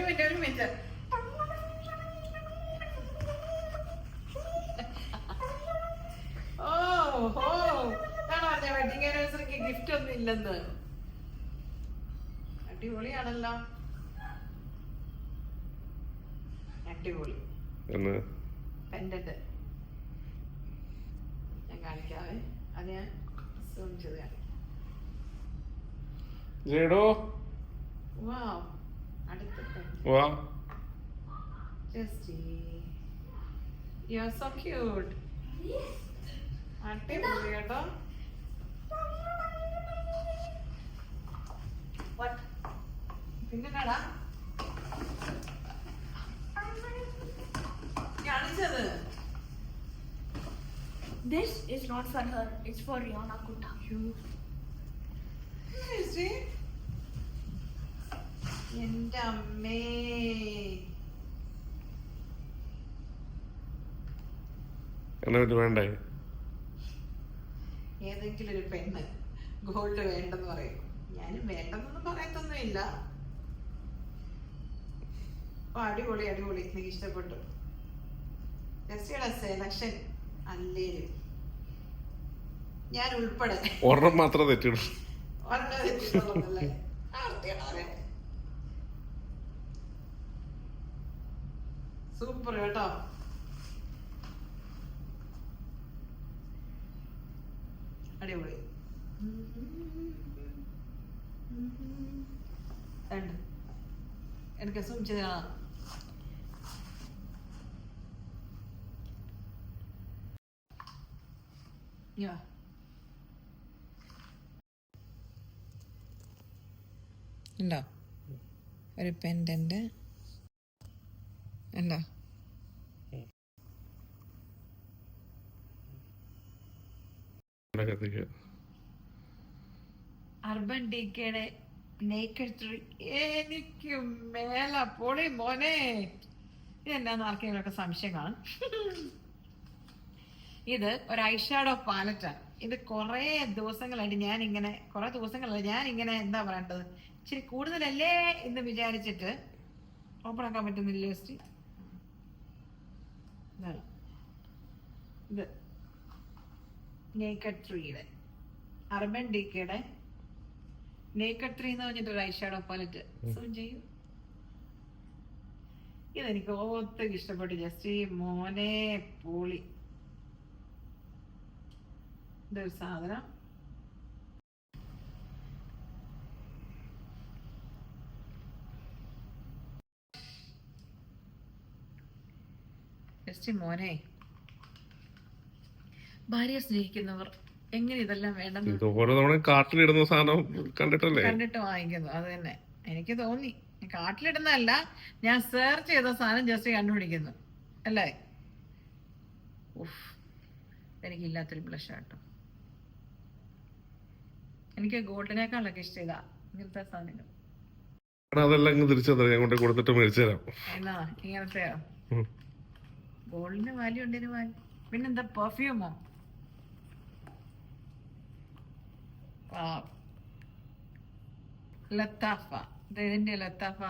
ഒരു മിനിറ്റ് ഒരു മിനിറ്റ്. ഓ ഹോ. ഞാൻ പറഞ്ഞ വെഡിങ് ആനിവേഴ്സറിക്ക് ഗിഫ്റ്റ് ഒന്നും ഇല്ലെന്ന്? അടിപൊളിയാണല്ലോ. അടിപൊളി. പെൻഡന്റ് ഞാൻ കാണിക്കാവേ. അത് ഞാൻ സൂം ചെയ്ത് കാണിക്കാം. ജേടോ വാവ് അടുത്ത വാ Justy you are so cute അടിപൊളി കേട്ടോ What? പിന്നെടാ കാണിച്ചത് This is not for her. It's for Rihanna Kutta. Justy എന്റെ അമ്മേ. എന്നെ പറ്റി വേണ്ടേ? ഏതെങ്കിലും ഒരു പെണ്ണ് ഗോൾഡ് വേണ്ടെന്ന് പറയും. ഞാനും വേണ്ടെന്നൊന്നും പറയത്തൊന്നുമില്ല. അടിപൊളി അടിപൊളി. എനിക്ക് ഇഷ്ടപ്പെട്ടു. ജസ്റ്റിയുടെ സെലക്ഷൻ അല്ലേലും. ഞാൻ ഉൾപ്പെടെ. ഒരെണ്ണം മാത്രമേ തെറ്റുള്ളൂ ഒരെണ്ണം തെറ്റിയിട്ടുള്ളതല്ലേ? ആ, വൃത്തികെട്ടവനെ. സൂപ്പർ കേട്ടോ. അടിപൊളി. രണ്ട്. എനിക്ക് സൂം ചെയ്ത് കാണാം. ഒരു പെൻഡന്റ് ഉണ്ടോ? കത്തിക്കുക അർബൻ ഡി കെയുടെ നേക്കഡ് എനിക്ക് മേല. പൊളി മോനെ. ഇതെന്നാന്ന് ആർക്കെങ്കിലുമൊക്കെ സംശയം കാണും. ഇത് ഒരു ഐഷാഡോ പാലറ്റാണ് ഇത് കുറേ ദിവസങ്ങളായിട്ട് ഞാൻ ഇങ്ങനെ കുറേ ദിവസങ്ങളായി ഞാൻ ഇങ്ങനെ എന്താ പറയേണ്ടത്? ഇച്ചിരി കൂടുതലല്ലേ എന്ന് വിചാരിച്ചിട്ട് ഓപ്പൺ ആക്കാൻ പറ്റുന്നില്ല ജസ്റ്റ് ഇത് നേക്കഡ് ത്രീയുടെ അർബൻ ഡി കെയുടെ നേക്കഡ് ത്രീ എന്ന് പറഞ്ഞിട്ട് ഒരു ഐഷാഡോ പാലറ്റ് സൂം ചെയ്യൂ. ഇതെനിക്ക് ഒത്തിരി ഇഷ്ടപ്പെട്ടു. ജസ്റ്റ് ഈ മോനെ പൊളി. ഇതൊരു സാധനം. ജസ്റ്റ് മോനെ. ഭാര്യയെ സ്നേഹിക്കുന്നവർ എങ്ങനെ ഇതെല്ലാം വേണ്ടെന്ന് ഇത് ഓരോ തവണ കാട്ടിലിടുന്ന സാധനം കണ്ടിട്ടല്ലേ? കണ്ടിട്ട് വാങ്ങിക്കുന്നു. അത് തന്നെ. എനിക്ക് തോന്നി. കാട്ടിലിടുന്നതല്ല ഞാൻ സെർച്ച് ചെയ്ത സാധനം ജസ്റ്റ് കണ്ടുപിടിക്കുന്നു. അല്ലേ? ഉഫ്. എനിക്കില്ലാത്തൊരു ബ്ലഷ് കേട്ടോ എനിക്ക് ഗോൾഡിനേക്കാളൊക്കെ ഇഷ്ടം ഇതാ ഇങ്ങനത്തെ സാധനങ്ങൾ. അതെല്ലാം അങ്ങ് തിരിച്ചു തന്നെ ഞാൻ കൊണ്ട് കൊടുത്തിട്ട് മേടിച്ചു തരാം. എന്നാ ഇങ്ങനത്തെയോ? ഉം. ഗോൾഡിന് വാല്യൂ ഉണ്ടതിന് വാല്യൂ പിന്നെന്താ പെർഫ്യൂമോ ലത്താഫ ഇത് ഇതിന്റെ ലത്താഫ.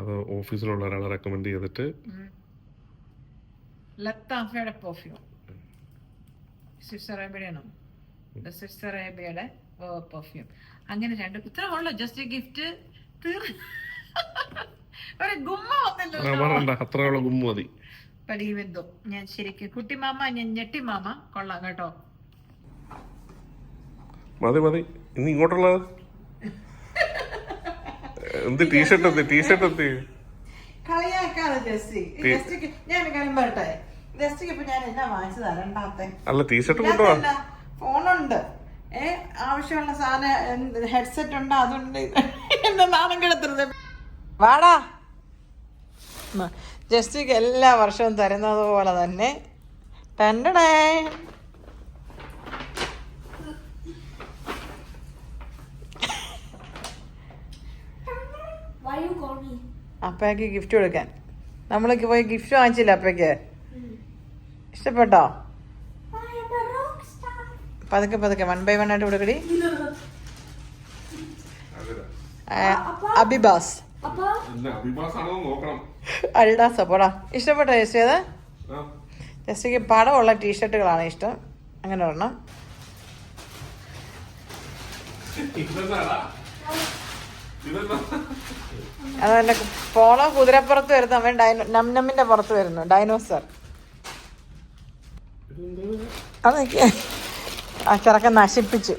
അത് ഓഫീസിലുള്ള ഒരാളെ റെക്കമെൻഡ് ചെയ്തിട്ട്. ലത്താഫയുടെ പെർഫ്യൂം അറേബ്യയുടെ പെർഫ്യൂം അങ്ങനെ രണ്ട് ഇത്ര ഉള്ളു ജസ്റ്റ് ഗിഫ്റ്റ് ഒരു ഗുമ്മ വന്നല്ലോ. അത്രയുള്ള ഗുമ്മ മതി. ഞാൻ ശരിക്കും കുട്ടിമാമ ഞാൻ ഞെട്ടിമാമ കൊള്ളാം കേട്ടോ. മതി മതി. ഇനി ഇങ്ങോട്ടുള്ളത്? എന്ത് ടീഷർട്ട് എന്ത്? ടീഷർട്ട് എന്ത്? അല്ല ടീഷർട്ട് കൊണ്ടുപോവാ ഫോണുണ്ട്. ഏ ആവശ്യമുള്ള സാധനം ഹെഡ്സെറ്റ് ഉണ്ട് അതുണ്ട്. എന്നെ നാണം കിടത്തരുത്. വാടാ. ജസ്റ്റിക്ക് എല്ലാ വർഷവും തരുന്നത് പോലെ തന്നെ ടണ്ടടേ അപ്പയ്ക്ക് ഗിഫ്റ്റ് കൊടുക്കാൻ. നമ്മളൊക്കെ പോയി ഗിഫ്റ്റ് വാങ്ങിച്ചില്ല അപ്പയ്ക്ക്? ഇഷ്ടപ്പെട്ടോ? പതുക്കെ പതുക്കെ. വൺ ബൈ വൺ ആയിട്ട് കൊടുക്കടി. അബിബാസ്. അൽഡാസ് പോടാ. ഇഷ്ടപ്പെട്ടോ ചേച്ചി അത് ചേച്ചിക്ക് പടമുള്ള ടീഷർട്ടുകളാണ് ഇഷ്ടം. അങ്ങനെ ഒരെണ്ണം. അതല്ല പോളോ കുതിരപ്പുറത്ത് വരുന്നു? അവൻ ഡൈനോ നം നമ്മിന്റെ പുറത്ത് വരുന്നു. ഡൈനോസർ. അതൊക്കെ. ആ ചെറുക്കൻ നശിപ്പിച്ചു.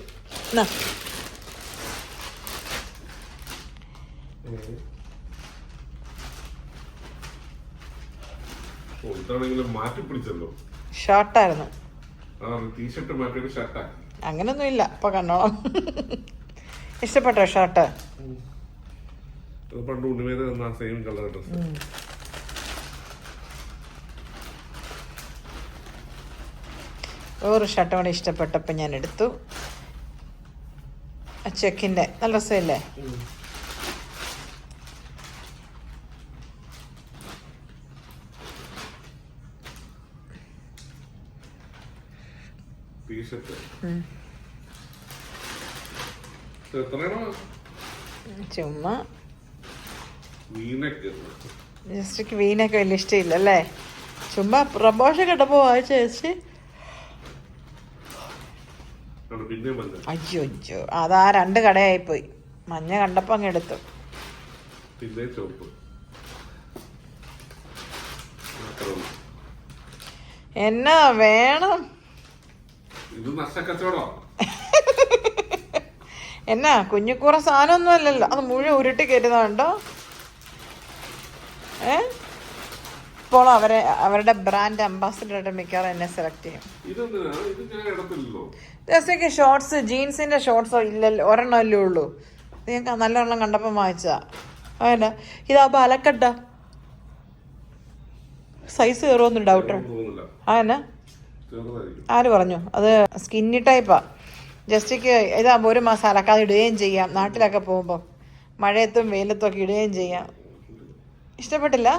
ഷർട്ടായിരുന്നു അങ്ങനൊന്നും ഇല്ല ഇപ്പൊ കണ്ടോളാം. ഇഷ്ടപ്പെട്ടോ ഷർട്ട്? പണ്ട് ഉണ്ണിമേത് തന്ന സെയിം കളർ ഡ്രസ് വേറൊരു ഷർട്ട് കൂടെ ഇഷ്ടപ്പെട്ടപ്പോൾ ഞാൻ എടുത്തു. ചെക്കിന്റെ നല്ല രസമല്ലേ? ടീഷർട്ട് ചുമ്മാ. ജസ്റ്റ് വീനൊക്കെ വലിയ ഇഷ്ടമില്ല അല്ലേ? ചുമ്മാ പ്രമോഷൻ കണ്ടപ്പോൾ വായിച്ച മഞ്ഞ അയ്യോ അയ്യോ. അതാ രണ്ട് കടയായി പോയി മഞ്ഞ കണ്ടപ്പോ അങ്ങ് എടുത്തു. പിന്നെ ചുവപ്പ് എന്നാ വേണം. ഇത് നഷ്ടക്കച്ചവടോ എന്നാ കുഞ്ഞിക്കൂറ സാധനമൊന്നും അല്ലല്ലോ. അത് മുഴുവൻ ഉരുട്ടി കയറ്റുന്നുണ്ടോ ഏ? ഇപ്പോൾ അവരെ അവരുടെ ബ്രാൻഡ് അംബാസിഡറായിട്ട് മിക്കവാറും എന്നെ സെലക്ട് ചെയ്യും. ജസ്റ്റൊക്കെ ഷോർട്സ് ജീൻസിന്റെ ഷോർട്സോ ഇല്ലല്ലോ ഒരെണ്ണമല്ലേ ഉള്ളൂ. നിങ്ങൾക്ക് ക- നല്ലൊരെണ്ണം കണ്ടപ്പോൾ വാങ്ങിച്ചാ അതന്നെ? ഇതാകുമ്പോൾ അലക്കട്ട സൈസ് കയറുമെന്ന് ഡൗട്ടോ ആ എന്നാ ആര് പറഞ്ഞു? അത് സ്കിന്നി ടൈപ്പാ ജസ്റ്റിക്ക് ഇതാകുമ്പോൾ ഒരു മാസം അലക്കാതെ ഇടുകയും ചെയ്യാം. നാട്ടിലൊക്കെ പോകുമ്പോൾ മഴയത്തും വെയിലത്തും ഒക്കെ ഇടുകയും ചെയ്യാം. ഇഷ്ടപ്പെട്ടില്ല?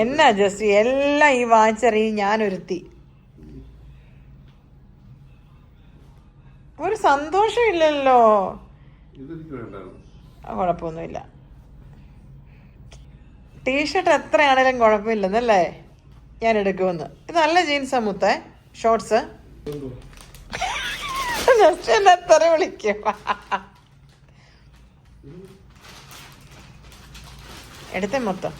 എന്നാ ജസ്റ്റ് എല്ലാം ഈ വാങ്ങിച്ചറിയും ഞാനൊരുത്തി ഒരു സന്തോഷമില്ലല്ലോ കുഴപ്പമൊന്നുമില്ല. ടീഷർട്ട് എത്രയാണേലും കുഴപ്പമില്ലെന്നല്ലേ? ഞാൻ എടുക്കുമെന്ന്. ഇത് നല്ല ജീൻസാ മുത്തേ. ഷോർട്സ് ജസ്റ്റ് എന്നെ എത്ര വിളിക്കും എടുത്തേ മൊത്തം.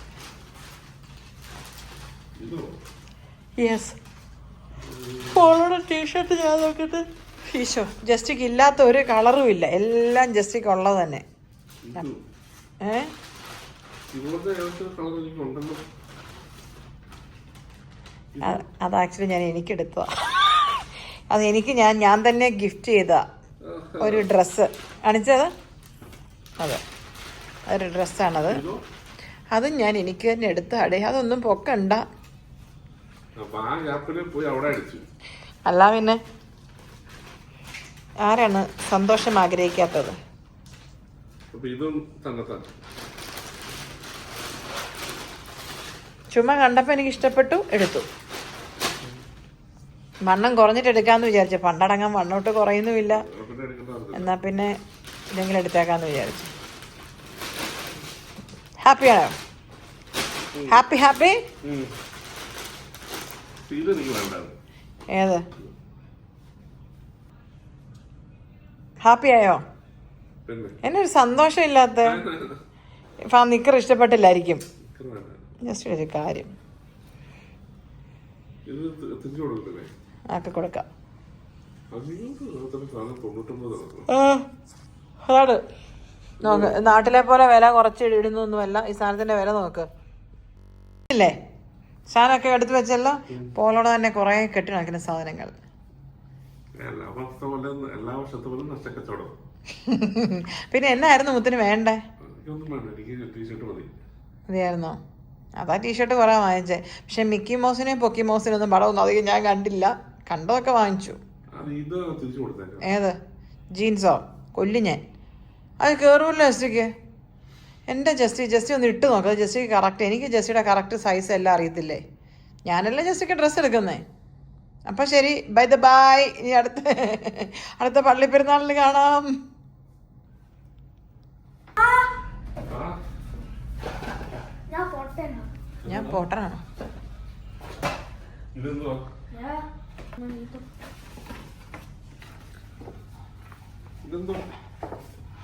യെസ് പോളോടെ ടീഷർട്ട് ഞാൻ നോക്കട്ടെ ഈശോ ജസ്റ്റിക്ക് ഇല്ലാത്ത ഒരു കളറും ഇല്ല. എല്ലാം ജസ്റ്റിക്ക് ഉള്ളത് തന്നെ. ഏ? അത് ആക്ച്വലി ഞാൻ എനിക്ക് എടുത്തതാ അത് എനിക്ക് ഞാൻ ഞാൻ തന്നെ ഗിഫ്റ്റ് ചെയ്ത ഒരു ഡ്രസ്സ് കാണിച്ചത്? അതെ. ഒരു ഡ്രസ്സാണത് അതും ഞാൻ എനിക്ക് തന്നെ എടുത്ത അടേ അതൊന്നും പൊക്കണ്ട. അല്ല പിന്നെ ആരാണ് സന്തോഷം ആഗ്രഹിക്കാത്തത്? ചുമ കണ്ടപ്പോൾ എനിക്ക് ഇഷ്ടപ്പെട്ടു എടുത്തു. വണ്ണം കുറഞ്ഞിട്ട് എടുക്കാന്ന് വിചാരിച്ചു. പണ്ടടങ്ങാൻ വണ്ണോട്ട് കുറയുന്നുമില്ല. എന്നാ പിന്നെ ഇതെങ്കിലും എടുത്തേക്കാന്ന് വിചാരിച്ചു. ഹാപ്പിയാണോ ഹാപ്പി ഹാപ്പി ഏത്? ഹാപ്പി ആയോ? എന്നൊരു സന്തോഷം ഇല്ലാത്ത നിക്കർ ഇഷ്ടപ്പെട്ടില്ലായിരിക്കും. ജസ്റ്റ് ഒരു കാര്യം. ആക്കി കൊടുക്കാം. ആ, അതാണ്. നോക്ക് നാട്ടിലെ പോലെ വില കുറച്ച് ഇടുന്നൊന്നുമല്ല ഈ സാധനത്തിന്റെ വില നോക്ക്. ഇല്ലേ? സാധനമൊക്കെ എടുത്തു വെച്ചല്ലോ? പോലോടെ തന്നെ കുറെ കെട്ടി നടക്കുന്ന സാധനങ്ങൾ. പിന്നെ എന്നായിരുന്നു മുത്തിന് വേണ്ടേ? അതെയായിരുന്നോ അതാ ടീഷർട്ട് കുറെ വാങ്ങിച്ചേ. പക്ഷെ മിക്കി മോസിനെയും പൊക്കി മോസിനൊന്നും ഒന്നും പടമൊന്നും അധികം ഞാൻ കണ്ടില്ല. കണ്ടതൊക്കെ വാങ്ങിച്ചു. ഏത്? ജീൻസോ? കൊല്ലു ഞാൻ. അത് കയറുമല്ലോ ജസ്റ്റിക്ക്? എന്റെ ജസ്റ്റി ജസ്റ്റി ഒന്ന് ഇട്ട് നോക്കാം. ജസ്റ്റിക്ക് കറക്റ്റ് എനിക്ക് ജസ്റ്റിയുടെ കറക്റ്റ് സൈസ് എല്ലാം അറിയത്തില്ലേ? ഞാനല്ലേ ജസ്റ്റിക്ക് ഡ്രസ്സ് എടുക്കുന്നേ? അപ്പം ശരി. ബൈ ദ ബായ് ഇനി അടുത്ത അടുത്ത പള്ളിപ്പെരുന്നാളിന് കാണാം. ആ ഞാൻ പോട്ടറാണ്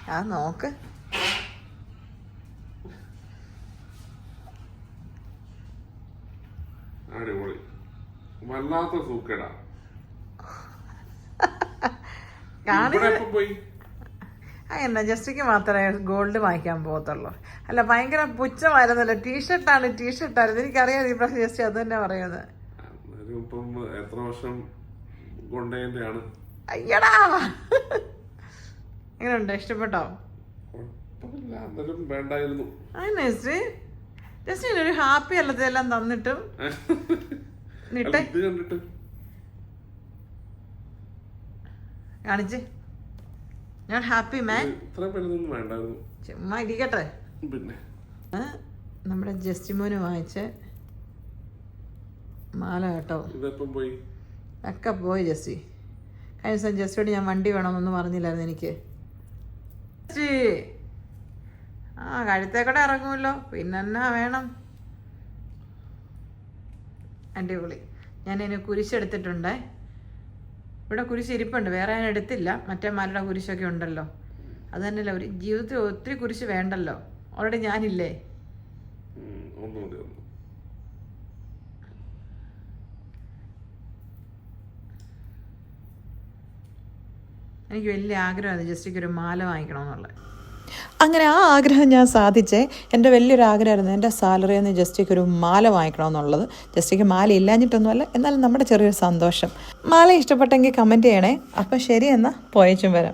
ആ നോക്ക് അടിപൊളി. വല്ലാത്ത സൂക്കേടാ. എന്നാ ജസ്റ്റിക്ക് മാത്രമേ ഗോൾഡ് വാങ്ങിക്കാൻ പോകത്തുള്ളൂ. അല്ല ഭയങ്കര പുച്ഛമായിരുന്നല്ലോ. ടീഷർട്ടാണ് ടീഷർട്ടായിരുന്നു എനിക്കറിയാം ഈ പ്രാവശ്യം ജസ്റ്റ് അത് തന്നെ പറയുന്നത് ഇപ്പം എത്ര വർഷം കൊണ്ടേന്റെ ആണ് അയ്യടാ. എങ്ങനെയുണ്ട്? ഇഷ്ടപ്പെട്ടോ? വേണ്ടായിരുന്നു. ജസ്റ്റ് ഒരു ഹാപ്പി അല്ലതെല്ലാം തന്നിട്ടും? അല്ല, നിട്ടെ ഇത് കാണിച്ച്. ഞാൻ ഹാപ്പി മാൻ. ചുമ്മാ ഇരിക്കട്ടെ. പിന്നെ. നമ്മുടെ ജസ്റ്റിമോന് വാങ്ങിച്ച മാല കേട്ടോ. പോയി? ഒക്കെ പോയി ജസ്റ്റി കഴിഞ്ഞ ദിവസം ജസ്റ്റിയോട് ഞാൻ വണ്ടി വേണമെന്നൊന്നും പറഞ്ഞില്ലായിരുന്നു എനിക്ക്. ജസ്റ്റി ആ കഴുത്തേക്കൂടെ ഇറങ്ങുമല്ലോ. പിന്നെന്നാ വേണം? അടിപൊളി. ഞാൻ ഇതിന് കുരിശെടുത്തിട്ടുണ്ടേ ഇവിടെ കുരിശ് ഇരിപ്പുണ്ട്. വേറെ ഞാൻ എടുത്തില്ല. മറ്റേ മാലയുടെ കുരിശൊക്കെ ഉണ്ടല്ലോ. അത് തന്നെയല്ല. ഒരു ജീവിതത്തിൽ ഒത്തിരി കുരിശ് വേണ്ടല്ലോ. ഓൾറെഡി ഞാനില്ലേ ഉം, ഒന്ന് മതി ഒന്ന് എനിക്ക് വലിയ ആഗ്രഹമാണ് ജസ്റ്റിക്ക് ഒരു മാല വാങ്ങിക്കണമെന്നുള്ളത് അങ്ങനെ ആ ആഗ്രഹം ഞാൻ സാധിച്ചേ. എന്റെ വലിയൊരു ആഗ്രഹമായിരുന്നു എന്റെ സാലറി എന്ന് ജസ്റ്റിക്ക് ഒരു മാല വാങ്ങിക്കണമെന്നുള്ളത്. ജസ്റ്റിക്ക് മാല ഇല്ലാഞ്ഞിട്ടൊന്നുമല്ല എന്നാലും നമ്മുടെ ചെറിയൊരു സന്തോഷം. മാല ഇഷ്ടപ്പെട്ടെങ്കിൽ കമന്റ് ചെയ്യണേ. അപ്പം ശരി എന്നാൽ പോയച്ചും വരാം.